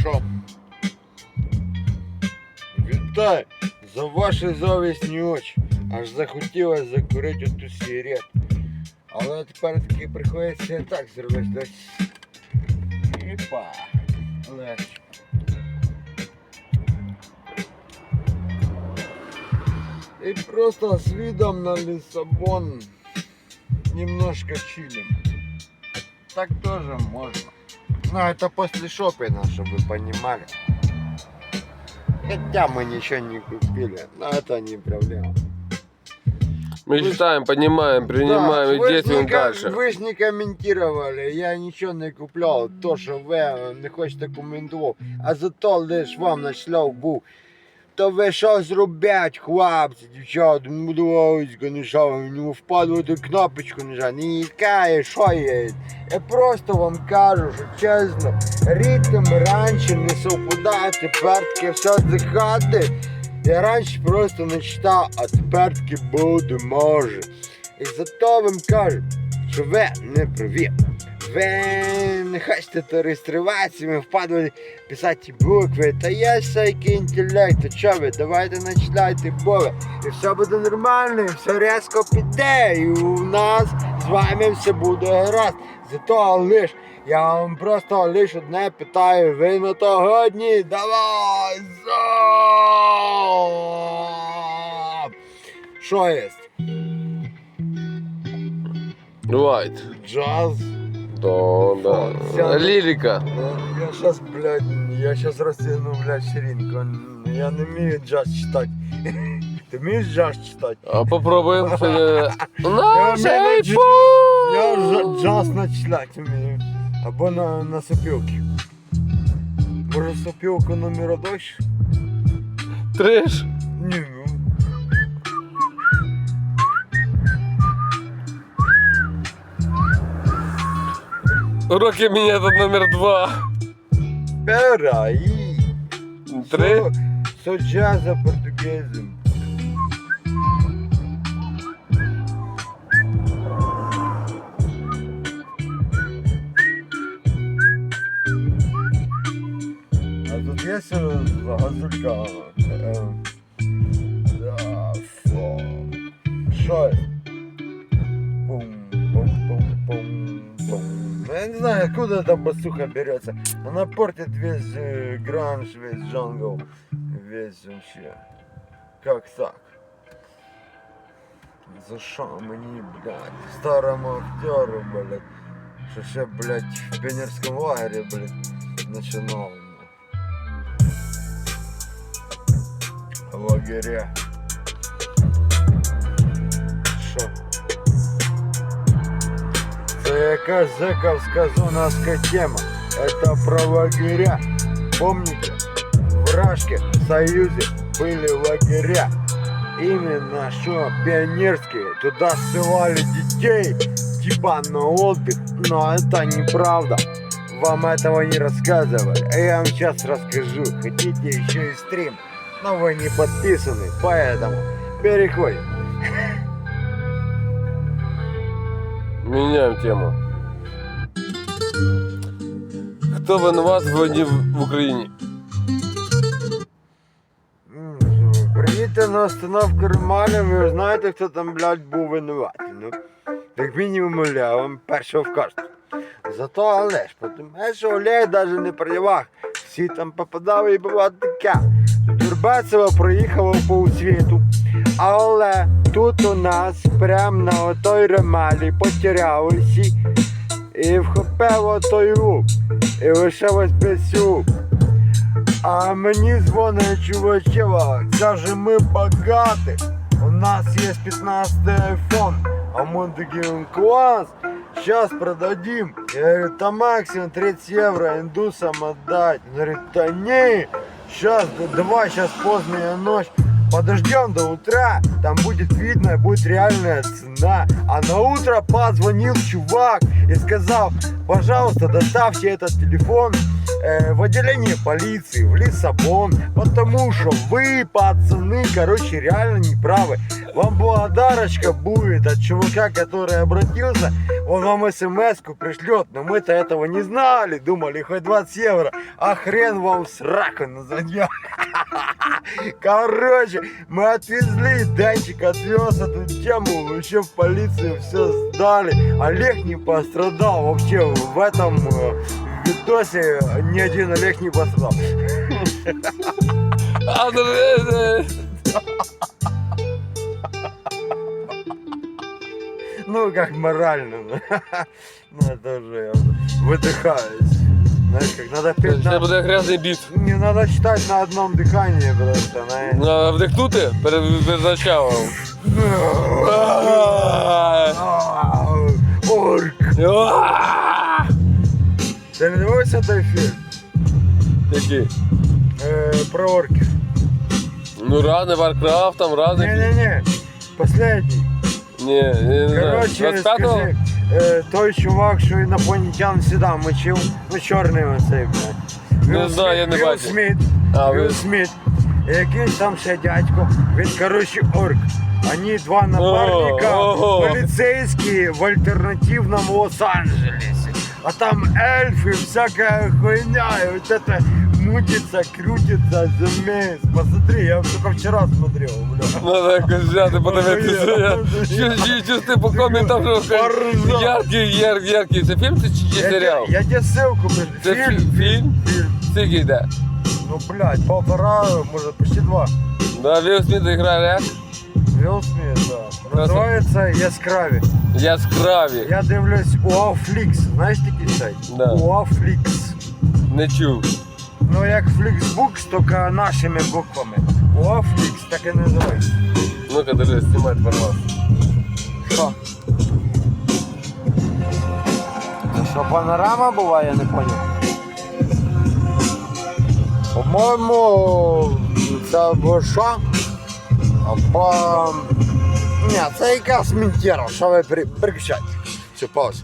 що? Вітаю за ваші завісні очі. Аж захотілося закурити оту сигарету. Але тепер таки приходиться так зробити. Ось. Іпа. Легше. И просто с видом на Лиссабон немножко чилим. Так тоже можно. Но это после шопинга, чтобы вы понимали. Хотя мы ничего не купили, но это не проблема. Мы Вы ж- читаем, поднимаем, принимаем и вы ж действуем не дальше. Ви ж не коментували, я нічого не купляв, то що ви е, не хочете коментувати. А зато лиш вам нашлав був. То ви що зробять, хлопці, дівчата, ну будь не що ви не впаду ту кнопочку нажати, не їкає, що є. Я просто вам кажу, що чесно, ритм раніше не совпадає, тепер таки все заходить. Я раніше просто не читав, а тепер таки буду може. І зато вам кажу, що ви не праві. Ви не хочете то реєструватися, ми впадали писати букви, та є всякий інтелект, то що ви, давайте начитайте Бога. І все буде нормально, і все різко піде, і у нас з вами все буде гаразд. Зато лиш, я вам просто лиш одне питаю, ви на то годні? Давай! Зоб! Що є? White. Джаз? Да, да. О, вся- Лирика. Э, Я сейчас, блядь, я сейчас растяну, блядь, ширинку. Я не умею джаз читать. Ты умеешь джаз читать? А попробуем. сегодня. Я Нашей умею джаз- путь. Я джа- джаз начитать умею. Або на, на сопілки. Може сопілку номер дощ? Треш. Ні. Уроки меня это номер два. Пeraí. Три. Sou, sou jazz a portuguesa. А тут є газулька. Е, да, фу. Що? Я не знаю, откуда эта басуха берется. Она портит весь э, гранж, весь джангл, весь вообще. Как так? За що мені, блядь, старому актеру, блядь, що ще, блядь, в піонерському лагері, блядь, починав. В лагеря. Це якась зековська зоновська тема. Это про лагеря. Помните? В Рашке, в Союзе были лагеря. Именно что пионерские. Туда ссылали детей, типа на отдых. Но это неправда. Вам этого не рассказывали. А я вам сейчас расскажу. Хотите еще и стрим? Но вы не подписаны, поэтому переходим. Меняем тему. Кто виноват в в Приїдьте на остановку Романа, ви знаєте, хто там, блядь, був винуватий. Ну, як мінімум Оля, вам першого вкажуть. Зато Олеж, тому що Олег навіть не при. Всі там попадали і було таке. Турбацева проїхала по світу. Але тут у нас прямо на отой ремалі потерялися і вхопило той лук. І лишилось без цього. А мені дзвонить чувачева, каже, ми багаті. У нас є 15 iPhone. А мы такие, класс, сейчас продадим. Я говорю, там максимум 30 евро индусам отдать. Он говорит, да не, сейчас, давай, сейчас поздняя ночь. Подождем до утра, там будет видно, будет реальная цена. А на утро позвонил чувак и сказал, пожалуйста, доставьте этот телефон э, в отделение полиции в Лиссабон, потому что вы, пацаны, короче, реально не правы. Вам благодарочка будет от чувака, который обратился. Он вам смс-ку пришлет, но мы-то этого не знали. Думали, хоть 20 евро. А хрен вам сраку назовем. Короче, мы отвезли, Денчик отвез эту тему, еще в полицию все сдали. Олег не пострадал вообще в этом э, видосе ни один Олег не пострадал. А, ну, е, е. Ну, как морально. Ну, это уже я выдыхаюсь. Знаешь, как надо петь Це на... буде грязний біт. Не надо читать на одном дыхании просто. знаешь. Ну, а Вдихнути перед перед началом. Ау, Орк. Ты не дивився той фільм? Який? Е, про орків. Ну, разний Варкрафт, там разний. Не-не-не. Последній. Ні, я не знаю. Короче, 25-го? скажи, е, той чувак, що інопланетян всегда мочив, ну чорний оцей, блядь. Не Вілл знаю, я Сміт- не Вілл бачив. Сміт. А, Вілл ви... Сміт. І якийсь там ще дядько, він, короче, орк. Они два напарника, ого. полицейские в альтернативном Лос-Анджелесе. А там эльфы, всякая хуйня, и вот это мутится, крутится, замес. Посмотри, я только вчера смотрел, бля. Надо якось взяти, подивитися. Я чу- чу- Чувствую по коментам, що Поржав. яркий, яркий, яркий. Це фільм чи чи Я, серіал? те- я тебе ссылку, блин. Це фі- фільм? Фильм. Скільки йде? Ну, блядь, полтора, может, почти два. Да, Вілл Сміт грає як? Вилл Смит, да. Називається Яскраві. Яскраві. Я дивлюсь UAFlix. Знаєш такий сайт? Да. UAFlix. Не чув. Ну, як Flixbooks, тільки нашими буквами. UAFlix, так і називається. Ну-ка, держи, знімай, пожалуйста. Що? Це що, панорама була, я не поняв. По-моєму, це було що? Або... Ні, це якась мінтєра, що ви при... переключайте. Все, пауза.